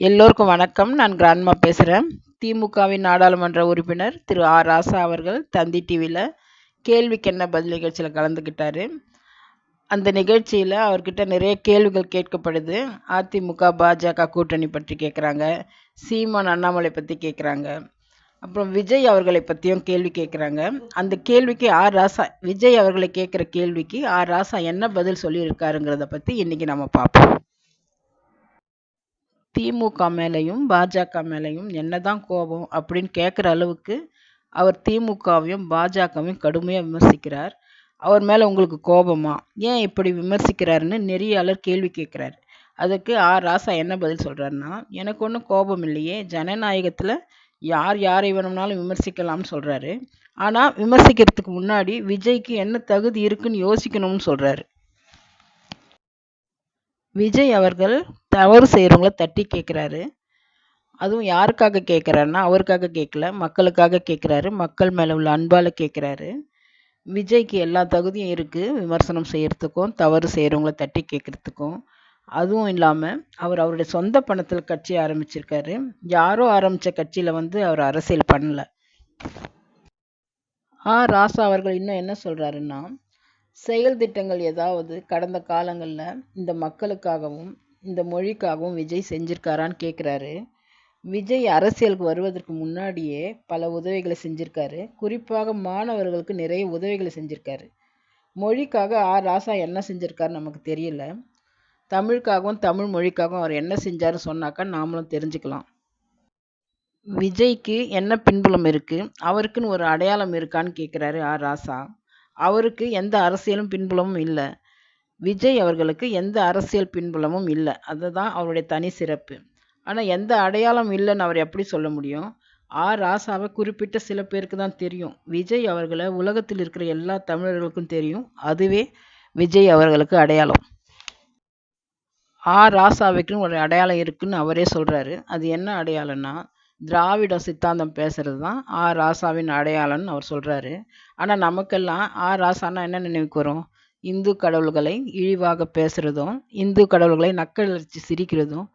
எல்லோருக்கும் வணக்கம். நான் கிராண்ட்மா பேசுகிறேன் திமுகவின் நாடாளுமன்ற உறுப்பினர் திரு ஆர் ராசா அவர்கள் தந்தி டிவியில் கேள்விக்கு என்ன பதில் நிகழ்ச்சியில் கலந்துக்கிட்டார் அந்த நிகழ்ச்சியில் அவர்கிட்ட நிறைய கேள்விகள் கேட்கப்படுது. அதிமுக பாஜக கூட்டணி பற்றி கேட்குறாங்க சீமான் அண்ணாமலை பற்றி கேட்குறாங்க அப்புறம் விஜய் அவர்களை பற்றியும் கேள்வி கேட்குறாங்க அந்த கேள்விக்கு ஆர் ராசா விஜய் அவர்களை கேட்குற கேள்விக்கு ஆர் ராசா என்ன பதில் சொல்லியிருக்காருங்கிறத பற்றி இன்றைக்கி நம்ம பார்ப்போம். திமுக மேலேயும் பாஜக மேலேயும் என்னதான் கோபம் அப்படின்னு கேட்குற அளவுக்கு அவர் திமுகவையும் பாஜகவையும் கடுமையாக விமர்சிக்கிறார். அவர் மேலே உங்களுக்கு கோபமா? ஏன் இப்படி விமர்சிக்கிறாருன்னு நெறியாளர் கேள்வி கேட்குறாரு அதுக்கு ஆர் ராசா என்ன பதில் சொல்கிறாருன்னா எனக்கு ஒன்றும் கோபம் இல்லையே. ஜனநாயகத்தில் யார் யாரை வேணும்னாலும் விமர்சிக்கலாம்னு சொல்கிறாரு ஆனால் விமர்சிக்கிறதுக்கு முன்னாடி விஜய்க்கு என்ன தகுதி இருக்குன்னு யோசிக்கணும்னு சொல்கிறாரு விஜய் அவர்கள் தவறு செய்கிறவங்கள தட்டி கேட்குறாரு அதுவும் யாருக்காக கேட்குறாருன்னா அவருக்காக கேட்கல மக்களுக்காக கேட்குறாரு மக்கள் மேலே உள்ள அன்பால் கேட்குறாரு விஜய்க்கு எல்லா தகுதியும் இருக்குது விமர்சனம் செய்கிறதுக்கும் தவறு செய்கிறவங்கள தட்டி கேட்குறதுக்கும் அதுவும் இல்லாமல் அவர் அவருடைய சொந்த பணத்தில் கட்சி ஆரம்பிச்சிருக்காரு. யாரோ ஆரம்பித்த கட்சியில் வந்து அவர் அரசியல் பண்ணல. ஆ ராசா அவர்கள் இன்னும் என்ன சொல்கிறாருன்னா செயல் திட்டங்கள் ஏதாவது கடந்த காலங்களில் இந்த மக்களுக்காகவும் இந்த மொழிக்காகவும் விஜய் செஞ்சுருக்காரான்னு கேட்குறாரு விஜய் அரசியலுக்கு வருவதற்கு முன்னாடியே பல உதவிகளை செஞ்சுருக்காரு. குறிப்பாக மாணவர்களுக்கு நிறைய உதவிகளை செஞ்சுருக்காரு. மொழிக்காக ஆர் ராசா என்ன செஞ்சுருக்காரு நமக்கு தெரியல. தமிழுக்காகவும் தமிழ் மொழிக்காகவும் அவர் என்ன செஞ்சாருன்னு சொன்னாக்கா நாமளும் தெரிஞ்சுக்கலாம். விஜய்க்கு என்ன பின்புலம் இருக்குது அவருக்குன்னு ஒரு அடையாளம் இருக்கான்னு கேட்குறாரு ஆர் ராசா. அவருக்கு எந்த அரசியலும் பின்புலமும் இல்லை. விஜய் அவர்களுக்கு எந்த அரசியல் பின்புலமும் இல்லை. அதுதான் அவருடைய தனி சிறப்பு. ஆனால் எந்த அடையாளம் இல்லைன்னு அவர் எப்படி சொல்ல முடியும்? ஆர் ராசாவை குறிப்பிட்ட சில பேருக்கு தான் தெரியும். விஜய் அவர்களை உலகத்தில் இருக்கிற எல்லா தமிழர்களுக்கும் தெரியும். அதுவே விஜய் அவர்களுக்கு அடையாளம். ஆர் ராசாவுக்குன்னு ஒரு அடையாளம் இருக்குன்னு அவரே சொல்கிறாரு அது என்ன அடையாளம்னா திராவிட சித்தாந்தம் பேசுகிறது தான் ஆர் ராசாவின் அடையாளம்னு அவர் சொல்கிறாரு ஆனால் நமக்கெல்லாம் ஆர் ராசானா என்ன நினைவுக்கு வரும் இந்து கடவுள்களை இழிவாக பேசுகிறதும் இந்து கடவுள்களை நக்கலடிச்சு சிரிக்கிறதும்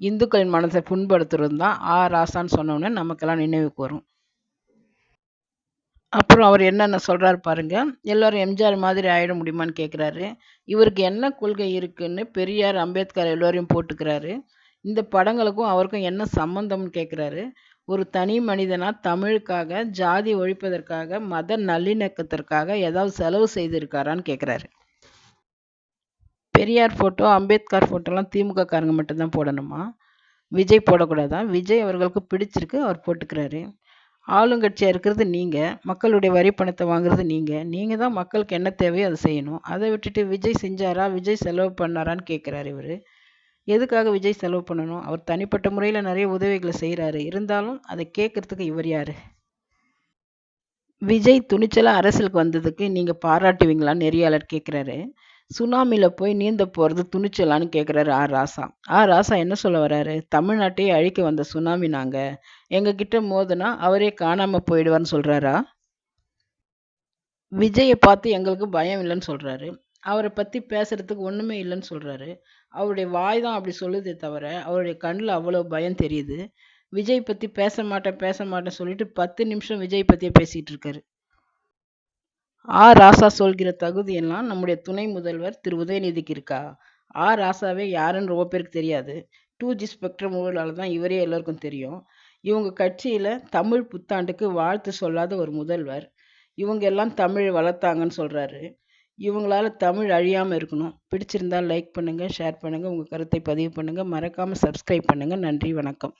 இந்துக்களின் மனசை புண்படுத்துறதும் தான் ஆர் ராசான்னு சொன்னோன்னே நமக்கெல்லாம் நினைவுக்கு வரும் அப்புறம் அவர் என்னென்ன சொல்கிறாரு பாருங்க. எல்லோரும் எம்ஜிஆர் மாதிரி ஆகிட முடியுமான்னு கேட்குறாரு இவருக்கு என்ன கொள்கை இருக்குன்னு பெரியார் அம்பேத்கர் எல்லோரையும் போட்டுக்கிறாரு. இந்த படங்களுக்கும் அவருக்கும் என்ன சம்மந்தம்னு கேட்குறாரு ஒரு தனி மனிதனாக தமிழுக்காக ஜாதி ஒழிப்பதற்காக மத நல்லிணக்கத்திற்காக ஏதாவது செலவு செய்திருக்காரான்னு கேட்குறாரு பெரியார் ஃபோட்டோ அம்பேத்கர் ஃபோட்டோலாம் திமுக காரங்க மட்டும்தான் போடணுமா? விஜய் போடக்கூடாதான் விஜய் அவர்களுக்கு பிடிச்சிருக்கு அவர் போட்டுக்கிறாரு. ஆளுங்கட்சியாக இருக்கிறது நீங்கள் மக்களுடைய வரி பணத்தை வாங்குறது நீங்கள் நீங்கள் தான் மக்களுக்கு என்ன தேவையோ அதை செய்யணும். அதை விட்டுட்டு விஜய் செஞ்சாரா? விஜய் செலவு பண்ணாரான்னு கேட்குறாரு இவர். எதுக்காக விஜய் செலவு பண்ணணும்? அவர் தனிப்பட்ட முறையில் நிறைய உதவிகளை செய்கிறாரு இருந்தாலும் அதை கேட்குறதுக்கு இவர் யார்? விஜய் துணிச்சலாக அரசியலுக்கு வந்ததுக்கு நீங்கள் பாராட்டுவீங்களான்னு நெறியாளர் கேட்குறாரு. சுனாமியில் போய் நீந்த போகிறது துணிச்சலான்னு கேட்குறாரு ஆர் ராசா. ஆர் ராசா என்ன சொல்ல வர்றாரு தமிழ்நாட்டையே அழிக்க வந்த சுனாமி நாங்கள் எங்ககிட்ட மோதுனா அவரே காணாமல் போயிடுவார்னு சொல்கிறாரா விஜயை பார்த்து எங்களுக்கு பயம் இல்லைன்னு சொல்கிறாரு அவரை பற்றி பேசுகிறதுக்கு ஒன்றுமே இல்லைன்னு சொல்கிறாரு அவருடைய வாய் தான் அப்படி சொல்லுதே தவிர அவருடைய கண்ணில் அவ்வளோ பயம் தெரியுது. விஜய் பற்றி பேச மாட்டேன் பேச மாட்டேன் சொல்லிட்டு பத்து நிமிஷம் விஜய் பற்றியே பேசிகிட்டு இருக்காரு. ஆ. ராசா சொல்கிற தகுதியெல்லாம் நம்முடைய துணை முதல்வர் திரு. உதயநிதிக்கு இருக்கா? ஆ. ராசாவே யாருன்னு ரொம்ப பேருக்கு தெரியாது. டூ ஜி ஸ்பெக்ட்ரம் ஊழலால் தான் இவரே எல்லோருக்கும் தெரியும். இவங்க கட்சியில் தமிழ் புத்தாண்டுக்கு வாழ்த்து சொல்லாத ஒரு முதல்வர். இவங்க எல்லாம் தமிழ் வளர்த்தாங்கன்னு சொல்கிறாரு இவங்களால் தமிழ் அழியாமல் இருக்கணும். பிடிச்சிருந்தால் லைக் பண்ணுங்கள் ஷேர் பண்ணுங்கள் உங்கள் கருத்தை பதிவு பண்ணுங்கள் மறக்காமல் சப்ஸ்கிரைப் பண்ணுங்கள் நன்றி வணக்கம்.